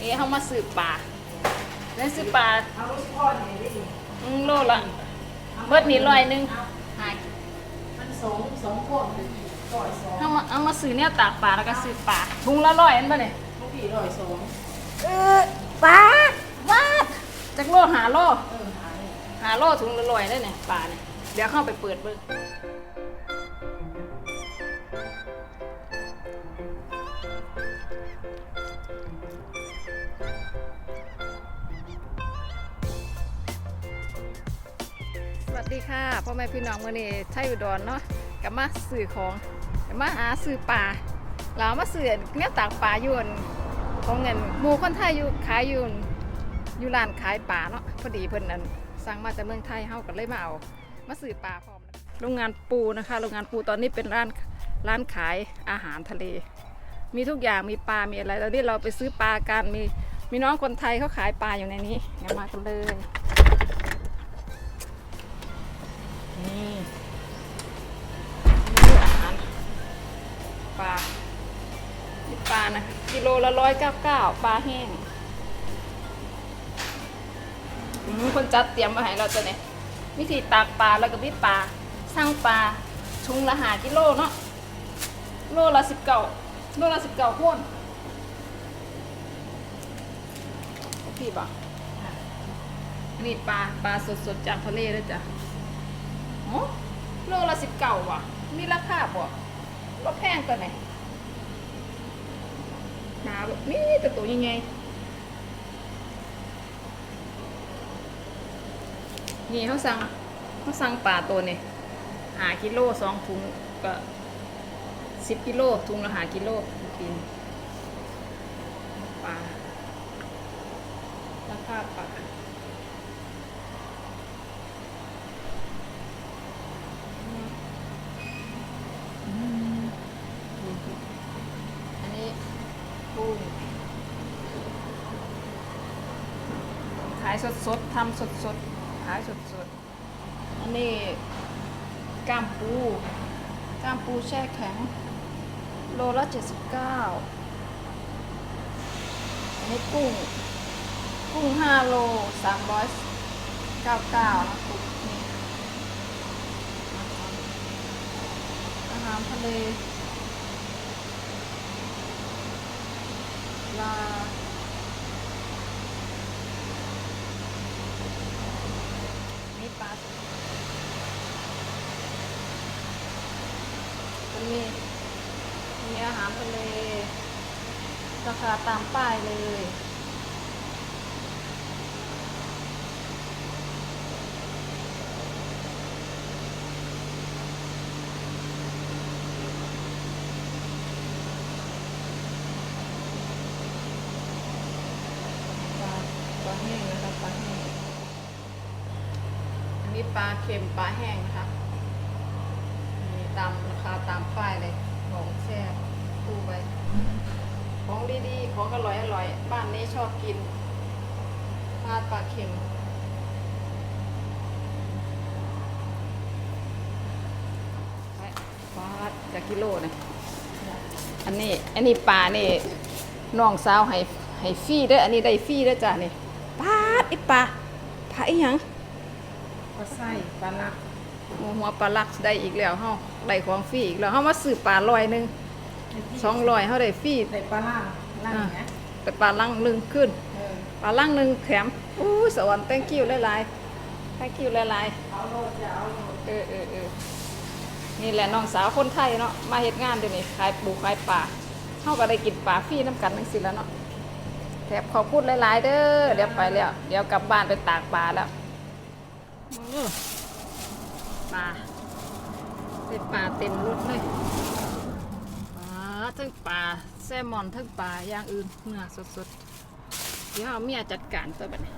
นี้เขามาสืบปลานั่นสืบปลาเอาลูกพ่อเนี่ยได้ดิอืมโลละเบิดนี่ร้อยหนึงหามันสองสองคนร้อยสองเอามาเอามาซื้อเนี่ยตากปลาแล้วก็ซื้อปลาถุงละร้อยอันบ่เนี่ยลูกพี่ร้อยสองเออปลาว้าดจักโลหาโลเออหาเลยหาโลถุงละร้อยได้เนี่ยปลาเนี่ยเดี๋ยวเข้าไปเปิดเบิ่ง สวัสดีค่ะพ่อแม่พี่น้องมื่อนี้ไทยอุดรเนาะกลับมาซื้อของกลับมาหาซื้อปลาเรามาซื้อเนี่ยตากปลาอยู่อั่นของเงินหมู่คนไทยอยู่ขายอยู่อั่นอยู่ร้านขายปลาเนาะพอดีเพิ่นนั่นสั่งมาจากเมืองไทยเฮาก็เลยมาเอามาซื้อปลาพร้อมโรงงานปูนะคะโรงงานปูตอนนี้เป็นร้านร้านขายอาหารทะเล มีทุกอย่างมีปลา มีอะไรตอนนี้เราไปซื้อปลากัน มีมีน้องคนไทยเขาขายปลาอยู่ในนี้เดี๋ยวมากันเลย นี่นี่อาหารปลานี่ปลานะกิโลละร้อยเก้าเก้าปลาแห้งอืมคนจัดเตรียมมาให้เราตัวนี้วิธีตากปลาแล้วก็วิปลาสร้างปลาชุงละหากิโลเนาะโลละสิบเก้า โลละสิบเก้าคนพี่บอกอันนี้ปลาปลาสดๆจากทะเลเลยจ้ะโอ้โลละสิบเก้าว่ะ มีราคาบ่ว่าแพงกว่าไหนหนาแบบนี่แต่ตัวยังไงนี่เขาสั่งเขาสั่งปลาตัวนี่หากิโลสองถุงก็ สิบกิโลถุงละหากิโลกินปลาราคาปลาอันนี้กุ้งขายสดสดๆทำสดสดๆขายสดสดๆอันนี้ก้ามปูก้ามปูแช่แข็ง โลละเจ็ดสิบเก้าอันนี้กุ้ง กุ้งห้าโลสามร้อยเก้าเก้านะกุ้งนี่อาหารทะเลลานี่ปลาสดมัน มีอาหารทะเล ราคาตามป้ายเลย ปลาปลาแห้งนะคะปลาแห้ง อันนี้ปลาเค็มปลาแห้งนะคะมีตามราคาตามป้ายเลย ของแช่ตู้ไว้ ของดีๆ ของอร่อยอร่อย บ้านนี้ชอบกินปลาปลาเค็มไว้ปลาจากกิโลนะอันนี้ อันนี้ปลานี่น้องสาวให้ให้ฟรีเด้ออันนี้ได้ฟรีเด้อจ้ะนี่ปลาดไอปลาปลาอีหยังปลาไส้ปลาลัก หมูหัวปลาลักได้อีกแล้วเฮาได้ของฟรีอีกแล้วเฮามาซื้อปลาลอยหนึงสองลอยเฮาได้ฟรีใส่ปลาล่างล่างอย่างเงี้ยแต่ปลาลังหนึงขึ้น เออปลาลังหนึงแถมอู้ยสวรรค์ thank you หลายๆ thank you หลายเอาโลดจะเอาโลดๆเออเออเออนี่แหละน้องสาวคนไทยเนาะมาเฮ็ดงานเดี๋ยวนี้ขายปูขายปลาเฮาก็ได้กินปลาฟรีน้ำกันจังซี่แล้วเนาะแถบขอบคุณหลายๆเด้อเดี๋ยวไปแล้ว เดี๋ยวกลับบ้านไปตากปลาแล้วอื้อ ปลาเป็นปลาเต็มรถเลยปลาทั้งปลาแซลมอนทั้งปลาอย่างอื่นเนื้อสดๆเดี๋ยวเอาเมียจัดการตัวแบบนี้